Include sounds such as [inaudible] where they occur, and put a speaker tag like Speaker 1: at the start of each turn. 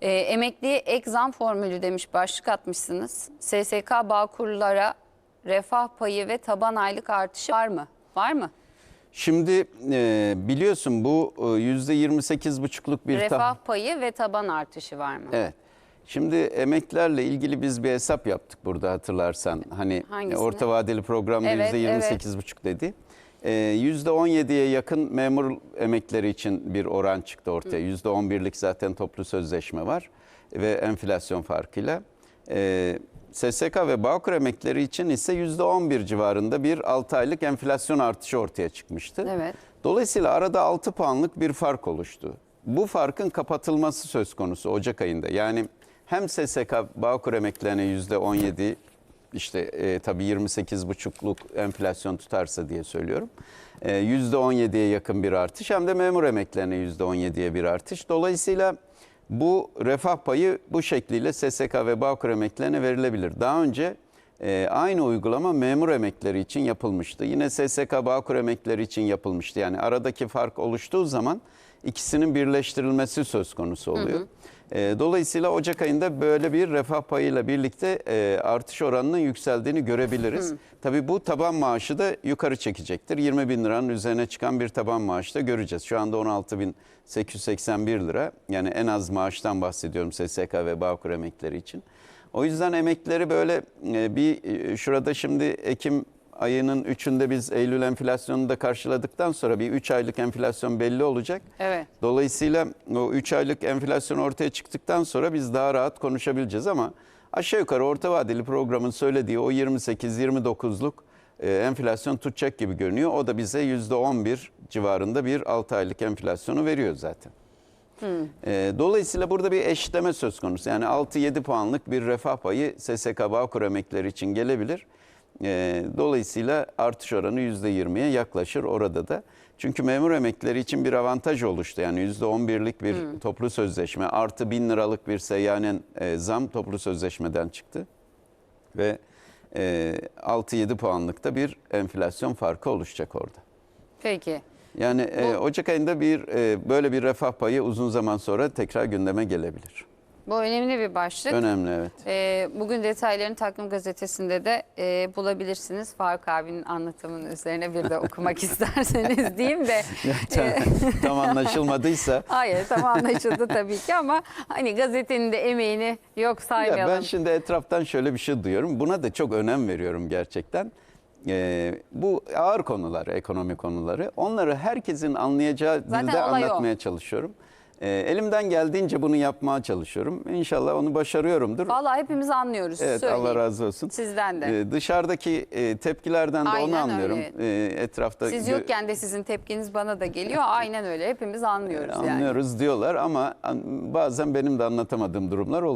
Speaker 1: Ee, emekliye ek zam formülü demiş başlık atmışsınız. SSK Bağkurlara refah payı ve taban aylık artışı var mı? Var mı?
Speaker 2: Şimdi e, biliyorsun bu e, yüzde 28,5'luk bir
Speaker 1: refah payı ve taban artışı var mı?
Speaker 2: Evet. Şimdi emeklilerle ilgili biz bir hesap yaptık burada hatırlarsan. Hani
Speaker 1: Hangisini?
Speaker 2: orta vadeli programda
Speaker 1: Evet,
Speaker 2: %28,5 dedi. Ee, %17'ye yakın memur emekleri için bir oran çıktı ortaya. %11'lik zaten toplu sözleşme var ve enflasyon farkıyla. Ee, SSK ve Bağkur emekleri için ise %11 civarında bir 6 aylık enflasyon artışı ortaya çıkmıştı.
Speaker 1: Evet.
Speaker 2: Dolayısıyla arada 6 puanlık bir fark oluştu. Bu farkın kapatılması söz konusu Ocak ayında. Yani hem SSK Bağkur emeklerine %17 işte e, tabii 28,5'luk enflasyon tutarsa diye söylüyorum. E, %17'ye yakın bir artış hem de memur emeklerine %17'ye bir artış. Dolayısıyla bu refah payı bu şekliyle SSK ve Bağkur emeklerine verilebilir. Daha önce e, aynı uygulama memur emekleri için yapılmıştı. Yine SSK Bağkur emekleri için yapılmıştı. Yani aradaki fark oluştuğu zaman ikisinin birleştirilmesi söz konusu oluyor. E, dolayısıyla Ocak ayında böyle bir refah payıyla birlikte e, artış oranının yükseldiğini görebiliriz. Tabii bu taban maaşı da yukarı çekecektir. 20 bin liranın üzerine çıkan bir taban maaşı da göreceğiz. Şu anda 16.881 lira. Yani en az maaştan bahsediyorum SSK ve Bağkur emekleri için. O yüzden emeklileri böyle e, bir e, şurada şimdi Ekim ayının 3'ünde biz Eylül enflasyonunu da karşıladıktan sonra bir 3 aylık enflasyon belli olacak.
Speaker 1: Evet.
Speaker 2: Dolayısıyla o 3 aylık enflasyon ortaya çıktıktan sonra biz daha rahat konuşabileceğiz ama aşağı yukarı orta vadeli programın söylediği o 28-29'luk e, enflasyon tutacak gibi görünüyor. O da bize %11 civarında bir 6 aylık enflasyonu veriyor zaten. E, Dolayısıyla burada bir eşitleme söz konusu. Yani 6-7 puanlık bir refah payı SSK Bağkur emekleri için gelebilir. E, Dolayısıyla artış oranı %20'ye yaklaşır orada da. Çünkü memur emeklileri için bir avantaj oluştu. Yani %11'lik bir toplu sözleşme artı 1000 liralık bir seyyanen e, zam toplu sözleşmeden çıktı. Ve e, 6-7 puanlıkta bir enflasyon farkı oluşacak orada.
Speaker 1: Peki.
Speaker 2: Yani e, Ocak ayında bir e, böyle bir refah payı uzun zaman sonra tekrar gündeme gelebilir.
Speaker 1: Bu önemli bir başlık.
Speaker 2: Önemli evet.
Speaker 1: Ee, bugün detaylarını Takvim Gazetesi'nde de e, bulabilirsiniz. Faruk abinin anlatımının üzerine bir de okumak [laughs] isterseniz diyeyim de. e,
Speaker 2: Tam anlaşılmadıysa. [laughs]
Speaker 1: hayır tam anlaşıldı tabii ki ama hani gazetenin de emeğini yok
Speaker 2: Ya
Speaker 1: saymayalım.
Speaker 2: ben şimdi etraftan şöyle bir şey duyuyorum. Buna da çok önem veriyorum gerçekten. Ee, bu ağır konular, ekonomi konuları. Onları herkesin anlayacağı
Speaker 1: Zaten
Speaker 2: dilde
Speaker 1: olay o.
Speaker 2: anlatmaya çalışıyorum. Ee, elimden geldiğince bunu yapmaya çalışıyorum. İnşallah onu başarıyorumdur.
Speaker 1: Vallahi hepimiz anlıyoruz.
Speaker 2: Evet
Speaker 1: söyleyeyim.
Speaker 2: Allah razı olsun.
Speaker 1: Sizden de.
Speaker 2: Ee, dışarıdaki e, tepkilerden de onu
Speaker 1: Aynen
Speaker 2: anlıyorum. Ee, etrafta
Speaker 1: Siz
Speaker 2: gö-
Speaker 1: yokken de sizin tepkiniz bana da geliyor. [laughs] Aynen öyle. Hepimiz anlıyoruz yani.
Speaker 2: anlıyoruz diyorlar ama an- bazen benim de anlatamadığım durumlar oluyor.